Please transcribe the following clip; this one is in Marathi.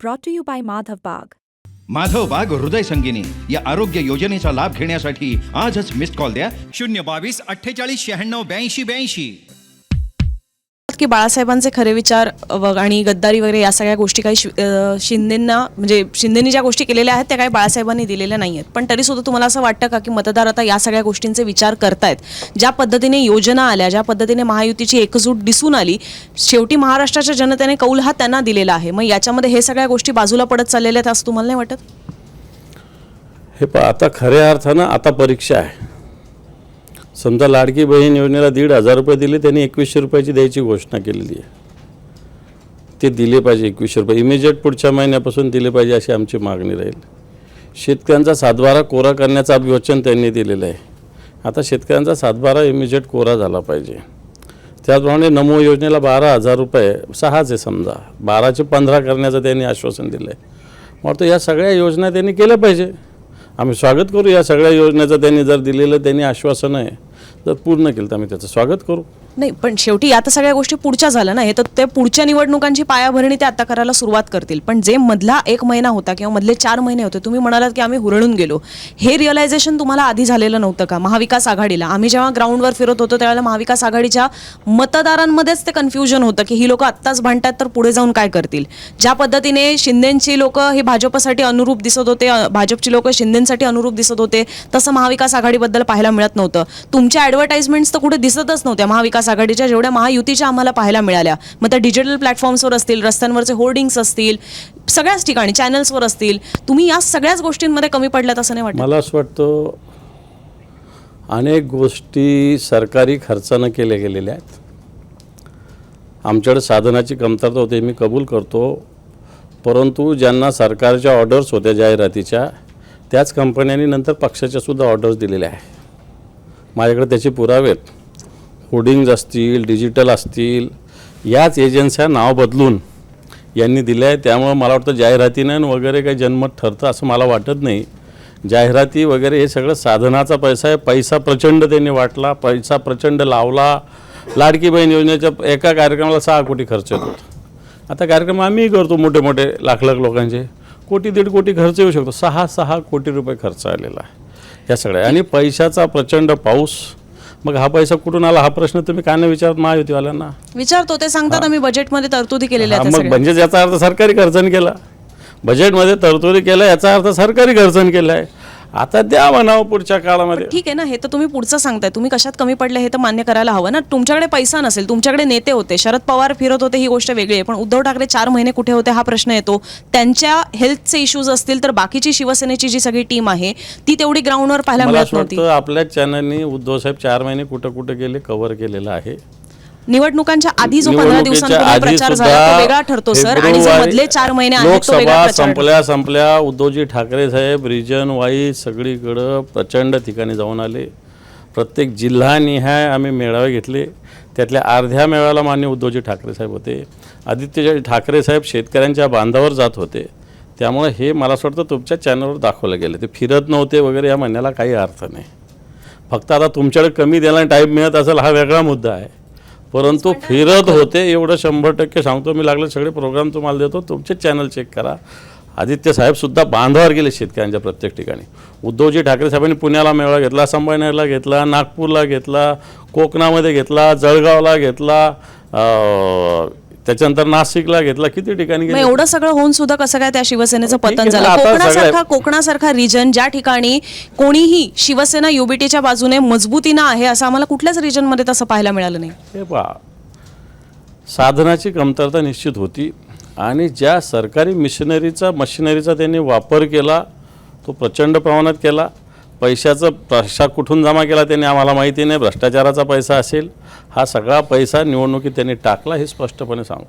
brought to you by Madhav Bagh. Madhav बाग हृदय संगिनी या आरोग्य योजनेचा लाभ घेण्यासाठी आजच मिस्ड कॉल द्या शून्य बावीस अठ्ठेचाळीस शहाण्णव ब्याऐंशी ब्याऐंशी की बाळासाहेबांचे खरे विचार आणि गद्दारी वगैरे या सगळ्या गोष्टी काही शि- शिंदेंना म्हणजे शिंदेनी ज्या गोष्टी केलेल्या आहेत त्या काही बाळासाहेबांनी दिलेल्या नाही आहेत. पण तरीसुद्धा तुम्हाला असं वाटतं का की मतदार आता या सगळ्या गोष्टींचे विचार करतायत? ज्या पद्धतीने योजना आल्या ज्या पद्धतीने महायुतीची एकजूट दिसून आली शेवटी महाराष्ट्राच्या जनतेने कौल हा त्यांना दिलेला आहे. मग याच्यामध्ये हे सगळ्या गोष्टी बाजूला पडत चाललेल्या आहेत असं तुम्हाला नाही वाटत? हे पण आता खऱ्या अर्थानं आता परीक्षा आहे. समजा लाडकी बहीण योजनेला दीड हजार रुपये दिले त्यांनी एकवीसशे रुपयाची द्यायची घोषणा केलेली आहे. ते दिले पाहिजे एकवीसशे रुपये. इमिजिएट पुढच्या महिन्यापासून दिले पाहिजे अशी आमची मागणी राहील. शेतकऱ्यांचा सातबारा कोरा करण्याचं अभिवचन त्यांनी दिलेलं आहे. आता शेतकऱ्यांचा सातबारा इमिजिएट कोरा झाला पाहिजे. त्याचप्रमाणे नमो योजनेला बारा हजार रुपये सहाच आहे समजा. बाराचे पंधरा करण्याचं त्यांनी आश्वासन दिलं आहे वाटतं या सगळ्या योजना त्यांनी केल्या पाहिजे. आम्ही स्वागत करू या सगळ्या योजनेचं त्यांनी जर दिलेलं त्यांनी आश्वासन आहे जर पूर्ण केलं तर आम्ही त्याचं स्वागत करू. नाही पण शेवटी आता सगळ्या गोष्टी पुढच्या झाल्या ना. हे तर ते पुढच्या निवडणुकांची पायाभरणी ते आता करायला सुरुवात करतील. पण जे मधला एक महिना होता किंवा मधले चार महिने होते तुम्ही म्हणालात की आम्ही हुरळून गेलो. हे रिअलायझेशन तुम्हाला आधी झालेलं नव्हतं का? महाविकास आघाडीला. आम्ही जेव्हा ग्राउंडवर फिरत होतो त्यावेळेला महाविकास आघाडीच्या मतदारांमध्येच ते कन्फ्युजन होतं की ही लोक आत्ताच भांडतात तर पुढे जाऊन काय करतील? ज्या पद्धतीने शिंदेची लोक हे भाजपसाठी अनुरूप दिसत होते भाजपची लोक शिंदेसाठी अनुरूप दिसत होते तसं महाविकास आघाडीबद्दल पाहायला मिळत नव्हतं. तुमच्या ॲडव्हर्टाइजमेंट्स तर कुठे दिसतच नव्हत्या. महाविकास आघाडीच्या जेवढ्या महायुतीच्या आम्हाला पाहायला मिळाल्या मग त्या डिजिटल प्लॅटफॉर्म्सवर असतील रस्त्यांवरचे होर्डिंग्स असतील सगळ्याच ठिकाणी चॅनल्सवर असतील तुम्ही या सगळ्याच गोष्टींमध्ये कमी पडल्यात असं नाही वाटत? मला असं वाटतं अनेक गोष्टी सरकारी खर्चानं केल्या गेलेल्या आहेत. आमच्याकडे साधनाची कमतरता होते मी कबूल करतो. परंतु ज्यांना सरकारच्या ऑर्डर्स होत्या जाहिरातीच्या त्याच कंपन्यांनी नंतर पक्षाच्या सुद्धा ऑर्डर्स दिलेल्या आहे माझ्याकडे त्याचे पुरावे आहेत. होर्डिंग्ज असतील डिजिटल असतील याच एजन्स्या नाव बदलून यांनी दिलं आहे त्यामुळं मला वाटतं जाहिरातीनं वगैरे काही जन्मत ठरतं असं मला वाटत नाही. जाहिराती वगैरे हे सगळं साधनाचा पैसा आहे. पैसा प्रचंड त्यांनी वाटला पैसा प्रचंड लावला. लाडकी बहीण योजनेच्या एका कार्यक्रमाला सहा कोटी खर्च येतो आता कार्यक्रम आम्हीही करतो मोठे मोठे लाख लाख लोकांचे. कोटी दीड कोटी खर्च येऊ शकतो. सहा सहा कोटी रुपये खर्च आलेला आहे. या सगळ्या. आणि पैशाचा प्रचंड पाऊस मग हा पैसा कुठून आला? हा प्रश्न तुम्ही काय नाही विचारत महायुतीवाल्यांना? विचारतो ते सांगतात आम्ही बजेटमध्ये तरतुदी केलेल्या आहेत त्या मग सगळ्या. म्हणजे याचा अर्थ सरकारी खर्चन केला. बजेटमध्ये तरतुदी केला याचा अर्थ सरकारी खर्चन केला आहे आता द्या म्हणावं पुढच्या काळामध्ये. ठीक आहे ना हे तर तुम्ही पुढचं सांगताय. तुम्ही कशात कमी पडले हे तर मान्य करायला हवं ना. तुमच्याकडे पैसा नसेल तुमच्याकडे नेते होते. शरद पवार फिरत होते ही गोष्ट वेगळी आहे. पण उद्धव ठाकरे चार महिने कुठे होते हा प्रश्न येतो. त्यांच्या हेल्थचे इश्यूज असतील तर बाकीची शिवसेनेची जी सगळी टीम आहे ती तेवढी ग्राउंडवर पाहायला मला मिळत असं नव्हती. वाटतं आपल्याच चॅनलनी उद्धव साहेब चार महिने कुठं कुठं गेले कव्हर केलेलं आहे. निवडणुकांच्या आधी जो पंधरा दिवसांपूर्वी प्रचार झाला तो वेगळा ठरतो सर. आणि जे मधले चार महिने आहेत तो लोकसभा वेगळा संपल्या संपल्या उद्धवजी ठाकरे साहेब रिजन वाईज सगळीकडं प्रचंड ठिकाणी जाऊन आले. प्रत्येक जिल्हानिहाय आम्ही मेळावे घेतले. त्यातल्या अर्ध्या मेळाव्याला मान्य उद्धवजी ठाकरे साहेब होते. आदित्यजी ठाकरे साहेब शेतकऱ्यांच्या बांधावर जात होते. त्यामुळे हे मला असं वाटतं तुमच्या चॅनलवर दाखवलं गेलं. ते फिरत नव्हते वगैरे या म्हणण्याला काही अर्थ नाही. फक्त आता तुमच्याकडे कमी द्यायला टाईप मिळत असेल हा वेगळा मुद्दा आहे. परंतु फिरत होते एवढं शंभर टक्के सांगतो मी लागले सगळे प्रोग्राम तुम्हाला देतो तुमचे चॅनल चेक करा. आदित्य साहेबसुद्धा बांधावर गेले शेतकऱ्यांच्या प्रत्येक ठिकाणी. उद्धवजी ठाकरे साहेबांनी पुण्याला मेळावा घेतला संभाजीनगरला घेतला नागपूरला घेतला कोकणामध्ये घेतला जळगावला घेतला त्याच्यानंतर नाशिकला घेतला. किती ठिकाणी मग गेले एवढं सगळं होऊन सुद्धा कसं काय त्या शिवसेनेचं ठीक पतन झालं? आता कोकणासारखा सगळ्या- कोकणासारखा रिजन ज्या ठिकाणी कोणीही शिवसेना युबीटीच्या बाजूने मजबूतीनं आहे असं आम्हाला कुठल्याच रिजनमध्ये तसं पाहायला मिळालं नाही. हे पहा. साधनाची कमतरता निश्चित होती आणि ज्या सरकारी मिशनरीचा मशिनरीचा त्यांनी वापर केला तो प्रचंड प्रमाणात केला. पैशाचं पैसा कुठून जमा केला त्यांनी आम्हाला माहिती नाही भ्रष्टाचाराचा पैसा असेल हा सगळा पैसा निवडणुकीत त्यांनी टाकला हे स्पष्टपणे सांगू.